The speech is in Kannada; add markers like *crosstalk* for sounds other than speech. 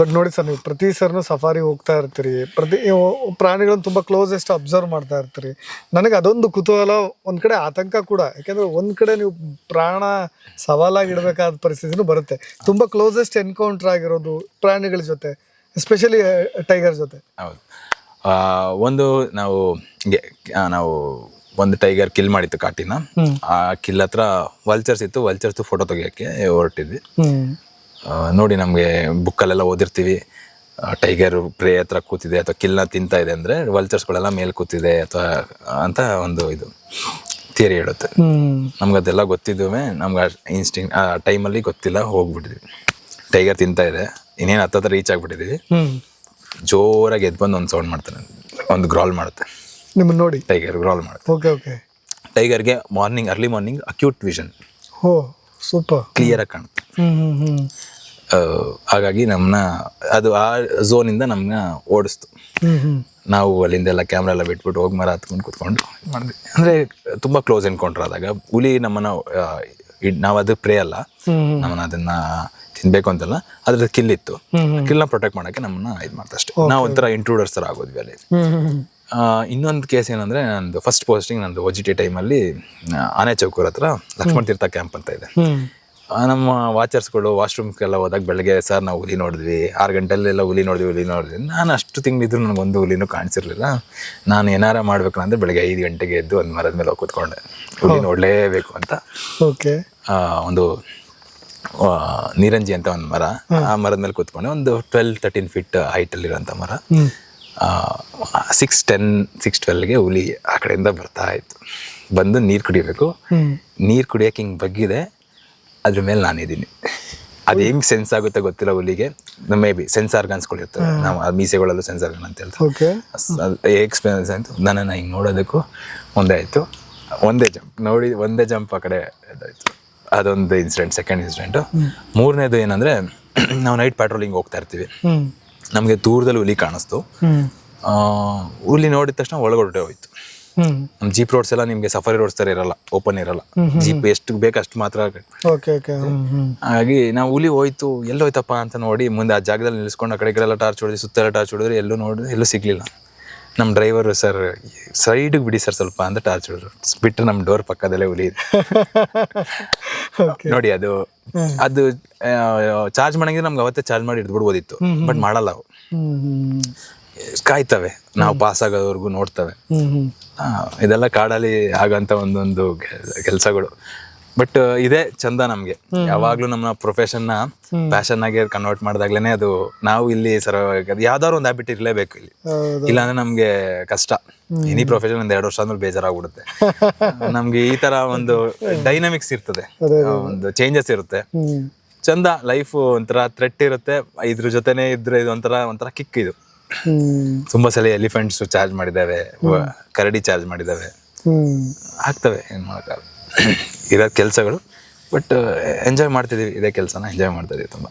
ಬಟ್ ನೋಡಿ ಸರ್ ನೀವು ಪ್ರತಿ ಸರ್ನು ಸಫಾರಿ ಹೋಗ್ತಾ ಇರ್ತೀರಿ. ಪ್ರತಿ ಪ್ರಾಣಿಗಳನ್ನ ತುಂಬಾ ಕ್ಲೋಸೆಸ್ಟ್ ಅಬ್ಸರ್ವ್ ಮಾಡ್ತಾ ಇರ್ತೀರಿ. ನನಗೆ ಅದೊಂದು ಕುತೂಹಲ ಒಂದು ಕಡೆ ಆತಂಕ ಕೂಡ. ಯಾಕಂದ್ರೆ ಒಂದು ಕಡೆ ನೀವು ಪ್ರಾಣ ಸವಾಲಾಗಿ ಇಡಬೇಕಾದ ಪರಿಸ್ಥಿತಿನೂ ಬರುತ್ತೆ. ತುಂಬಾ ಕ್ಲೋಸೆಸ್ಟ್ ಎನ್ಕೌಂಟರ್ ಆಗಿರೋದು ಪ್ರಾಣಿಗಳ ಜೊತೆ ಎಸ್ಪೆಷಲಿ ಟೈಗರ್ ಜೊತೆ. ಹೌದು. ಒಂದು ನಾವು ನಾವು ಒಂದು ಟೈಗರ್ ಕಿಲ್ ಮಾಡಿತ್ತು ಕಾಟಿನ. ಆ ಕಿಲ್ ಹತ್ರ ವಲ್ಚರ್ಸ್ ಇತ್ತು. ವಲ್ಚರ್ಸ್ ಫೋಟೋ ತೆಗಿಯೋಕ್ಕೆ ಹೊರಟಿದ್ವಿ. ನೋಡಿ ನಮಗೆ ಬುಕ್ಕಲ್ಲೆಲ್ಲ ಓದಿರ್ತೀವಿ. ಟೈಗರ್ ಪ್ರೇ ಹತ್ರ ಕೂತಿದೆ ಅಥವಾ ಕಿಲ್ನ ತಿಂತಾ ಇದೆ ಅಂದರೆ ವಲ್ಚರ್ಸ್ಗಳೆಲ್ಲ ಮೇಲೆ ಕೂತಿದೆ ಅಥವಾ ಅಂತ ಒಂದು ಇದು ಥಿಯರಿ ಹೇಳುತ್ತೆ. ನಮ್ಗೆ ಅದೆಲ್ಲ ಗೊತ್ತಿದ್ದುವೆ ನಮ್ಗೆ ಇನ್ಸ್ಟಿಂಗ್ ಆ ಟೈಮಲ್ಲಿ ಗೊತ್ತಿಲ್ಲ ಹೋಗ್ಬಿಟ್ಟಿದ್ವಿ. ಟೈಗರ್ ತಿಂತಾ ಇದೆ ಇನ್ನೇನು ಹತ್ತತ್ರ ರೀಚ್ ಆಗಿಬಿಟ್ಟಿದ್ದೀವಿ ಹ್ಮ್. ಜೋರಾಗಿ ಎದ್ದು ಬಂದು ಒಂದು ಸೌಂಡ್ ಮಾಡ್ತಾನೆ ಒಂದು ಗ್ರಾಲ್ ಮಾಡುತ್ತೆ. ನಿಮ್ಮನ್ನು ನೋಡಿ. ಟೈಗರ್ ಗ್ರಾಲ್ ಮಾಡುತ್ತೆ. Okay okay. ಟೈಗರ್ಗೆ morning early morning acute vision oh super ಕ್ಲಿಯರಾಗಿ ಕಾಣುತ್ತೆ. ಹಾಗಾಗಿ ನಮ್ಮನ್ನ ಅದು ಆ ಝೋನಿಂದ ನಮ್ಮನ್ನ ಓಡಿಸ್ತು. ನಾವು ಅಲ್ಲಿಂದ ಎಲ್ಲ ಕ್ಯಾಮ್ರಾ ಎಲ್ಲ ಬಿಟ್ಬಿಟ್ಟು ಹೋಗಿ ಮರ ಹತ್ಕೊಂಡು ಕುತ್ಕೊಂಡು ಮಾಡಿದ್ವಿ. ಅಂದರೆ ತುಂಬ ಕ್ಲೋಸ್ ಎನ್ಕೌಂಟರ್ ಆದಾಗ ಹುಲಿ ನಮ್ಮನ್ನ ನಾವು ಅದು ಪ್ರೇ ಅಲ್ಲ. ನಮ್ಮನ್ನ ಅದನ್ನ ತಿನ್ಬೇಕು ಅಂತಲ್ಲ. ಅದ್ರ ಕಿಲ್ ಇತ್ತು. ಕಿಲ್ನ ಪ್ರೊಟೆಕ್ಟ್ ಮಾಡೋಕ್ಕೆ ನಮ್ಮನ್ನ ಇದು ಮಾಡ್ತಾ ಅಷ್ಟೇ. ನಾವು ಒಂಥರ ಇಂಟ್ರೂಡರ್ಸ್ ಥರ ಆಗೋದ್ವಿ ಅಲ್ಲಿ. ಇನ್ನೊಂದು ಕೇಸ್ ಏನಂದ್ರೆ ನಂದು ಫಸ್ಟ್ ಪೋಸ್ಟಿಂಗ್ ನಂದು ಒ ಜಿ ಟಿ ಟೈಮಲ್ಲಿ ಆನೆ ಚೌಕೂರ್ ಹತ್ರ ಲಕ್ಷ್ಮಣ ತೀರ್ಥ ಕ್ಯಾಂಪ್ ಅಂತ ಇದೆ. ನಮ್ಮ ವಾಚರ್ಸ್ಗಳು ವಾಶ್ರೂಮ್ಸ್ಗೆಲ್ಲ ಹೋದಾಗ ಬೆಳಗ್ಗೆ ಸರ್ ನಾವು ಹುಲಿ ನೋಡಿದ್ವಿ ಆರು ಗಂಟೆಲೆಲ್ಲ ಹುಲಿ ನೋಡಿದ್ವಿ ಹುಲಿ ನೋಡಿದ್ವಿ. ನಾನು ಅಷ್ಟು ತಿಂಗಳಿದ್ರು ನನಗೊಂದು ಹುಲಿನೂ ಕಾಣಿಸಿರ್ಲಿಲ್ಲ. ನಾನು ಏನಾರ ಮಾಡ್ಬೇಕು ಅಂದ್ರೆ ಬೆಳಗ್ಗೆ ಐದು ಗಂಟೆಗೆ ಎದ್ದು ಒಂದು ಮರದ ಮೇಲೆ ಹೋಗಿ ಕೂತ್ಕೊಂಡೆ. ಹುಲಿ ನೋಡಲೇಬೇಕು ಅಂತ. ಓಕೆ. ಆ, ಒಂದು ನೀರಂಜಿ ಅಂತ ಒಂದು ಮರ. ಆ ಮರದ ಮೇಲೆ ಕೂತ್ಕೊಂಡೆ. ಒಂದು ಟ್ವೆಲ್ ತರ್ಟೀನ್ ಫೀಟ್ ಹೈಟಲ್ಲಿರೋಂಥ ಮರ. ಸಿಕ್ಸ್ ಟೆನ್ ಸಿಕ್ಸ್ ಟ್ವೆಲ್ಗೆ ಹುಲಿ ಆ ಕಡೆಯಿಂದ ಬರ್ತಾ ಇತ್ತು. ಬಂದು ನೀರು ಕುಡಿಬೇಕು. ನೀರು ಕುಡಿಯೋಕೆ ಹಿಂಗೆ ಬಗ್ಗಿದೆ. ಅದ್ರ ಮೇಲೆ ನಾನಿದ್ದೀನಿ. ಅದು ಹೆಂಗ್ ಸೆನ್ಸ್ ಆಗುತ್ತೆ ಗೊತ್ತಿಲ್ಲ ಹುಲಿಗೆ. ಮೇ ಬಿ ಸೆನ್ಸಾರ್ ಅನ್ಸ್ಕೊಂಡಿರ್ತವೆ ನಾವು ಆ ಮೀಸೆಗಳಲ್ಲೂ ಸೆನ್ಸಾರ್ ಅಂತ ಹೇಳ್ತಾರೆ ಓಕೆ ಎಕ್ಸ್ಪೀರಿಯನ್ಸ್ ಆಯಿತು. ನನ್ನನ್ನು ಹಿಂಗೆ ನೋಡೋದಕ್ಕೂ ಒಂದೇ ಆಯಿತು. ಒಂದೇ ಜಂಪ್ ನೋಡಿ ಒಂದೇ ಜಂಪ್ ಆ ಕಡೆ ಇದಾಯಿತು. ಅದೊಂದು ಇನ್ಸಿಡೆಂಟ್ ಸೆಕೆಂಡ್ ಇನ್ಸಿಡೆಂಟು ಮೂರನೇದು ಏನಂದ್ರೆ ನಾವು ನೈಟ್ ಪ್ಯಾಟ್ರೋಲಿಂಗ್ ಹೋಗ್ತಾ ಇರ್ತೀವಿ. ನಮಗೆ ದೂರದಲ್ಲಿ ಹುಲಿ ಕಾಣಿಸ್ತು. ಆ, ಹುಲಿ ನೋಡಿದ ತಕ್ಷಣ ಒಳಗಡೆ ಹೋಯ್ತು. ನಮ್ಮ ಜೀಪ್ ರೋಡ್ಸ್ ಎಲ್ಲ ನಿಮಗೆ ಸಫಾರಿ ರೋಡ್ಸ್ ತರ ಇರಲ್ಲ ಓಪನ್ ಇರಲ್ಲ. ಜೀಪ್ ಎಷ್ಟು ಬೇಕು ಅಷ್ಟು ಮಾತ್ರ ಹಾಗಾಗಿ ನಾವು ಹುಲಿ ಹೋಯ್ತು ಎಲ್ಲಿ ಹೋಯ್ತಪ್ಪ ಅಂತ ನೋಡಿ ಮುಂದೆ ಆ ಜಾಗದಲ್ಲಿ ನಿಲ್ಸ್ಕೊಂಡು ಆ ಕಡೆ ಕಡೆ ಎಲ್ಲ ಟಾರ್ಚ್ ಹೊಡೆದು ಸುತ್ತೆಲ್ಲ ಟಾರ್ಚ್ ಹೊಡಿದ್ರೆ ಎಲ್ಲೂ ನೋಡಿ ಎಲ್ಲೂ ಸಿಗ್ಲಿಲ್ಲ. ನಮ್ಮ ಡ್ರೈವರ್ ಸರ್ ಸೈಡಿಗೆ ಬಿಡಿ ಸರ್ ಸ್ವಲ್ಪ ಅಂತ ಟಾರ್ಚ್ ಹೊಡೆದ್ರು. ಬಿಟ್ಟರೆ ನಮ್ಮ ಡೋರ್ ಪಕ್ಕದಲ್ಲೇ ಹುಲಿ ಇದೆ. ನೋಡಿ ಅದು ಅದು ಚಾರ್ಜ್ ಮಾಡಂಗಿದ್ರೆ ನಮ್ಗೆ ಅವತ್ತೇ ಚಾರ್ಜ್ ಮಾಡಿ ಇಟ್ಬಿಡ್ಬೋದಿತ್ತು ಬಟ್ ಮಾಡಲ್ಲ ಅವು. ಕಾಯ್ತವೆ. ನಾವು ಪಾಸ್ ಆಗೋದವರೆಗೂ ನೋಡ್ತವೆ. ಇದೆಲ್ಲ ಕಾಡಲ್ಲಿ ಆಗಂತ ಒಂದೊಂದು ಕೆಲಸಗಳು. ಬಟ್ ಇದೇ ಚಂದ ನಮ್ಗೆ. ಯಾವಾಗ್ಲೂ ನಮ್ಮ ಪ್ರೊಫೆಷನ್ನ ಪ್ಯಾಷನ್ ಆಗಿ ಕನ್ವರ್ಟ್ ಮಾಡಿದಾಗ್ಲೇನೆ ಅದು ನಾವು ಇಲ್ಲಿ ಸರ್ ಯಾವ್ದಾದ್ರು ಒಂದು ಹ್ಯಾಬಿಟ್ ಇರಲೇಬೇಕು ಇಲ್ಲಿ. ಇಲ್ಲಾಂದ್ರೆ ನಮ್ಗೆ ಕಷ್ಟ. ಎನಿ ಪ್ರೊಫೆಷನ್ ಒಂದ್ ಎರಡು ವರ್ಷ ಆದ್ಮೇಲೆ ಬೇಜಾರಾಗ್ಬಿಡುತ್ತೆ. *laughs* ನಮ್ಗೆ ಈ ತರ ಒಂದು ಡೈನಾಮಿಕ್ಸ್ ಇರ್ತದೆ. ಒಂದು ಚೇಂಜಸ್ ಇರುತ್ತೆ. ಚಂದ ಲೈಫ್ ಒಂಥರ ಥ್ರೆಟ್ ಇರುತ್ತೆ. ಇದ್ರ ಜೊತೆನೆ ಇದ್ರೆ ಇದು ಒಂಥರ ಒಂಥರ ಕಿಕ್ ಇದು. ತುಂಬಾ ಸಲ ಎಲಿಫೆಂಟ್ಸ್ ಚಾರ್ಜ್ ಮಾಡಿದಾವೆ ಕರಡಿ ಚಾರ್ಜ್ ಮಾಡಿದಾವೆ ಆಗ್ತವೆ ಏನ್ ಮಾಡೋಕ್ಕಾಗಲ್ಲ. ಇರೋ ಕೆಲಸಗಳು ಬಟ್ ಎಂಜಾಯ್ ಮಾಡ್ತಿದೀವಿ ಇದೇ ಕೆಲಸನ ಎಂಜಾಯ್ ಮಾಡ್ತಿದೀವಿ ತುಂಬ.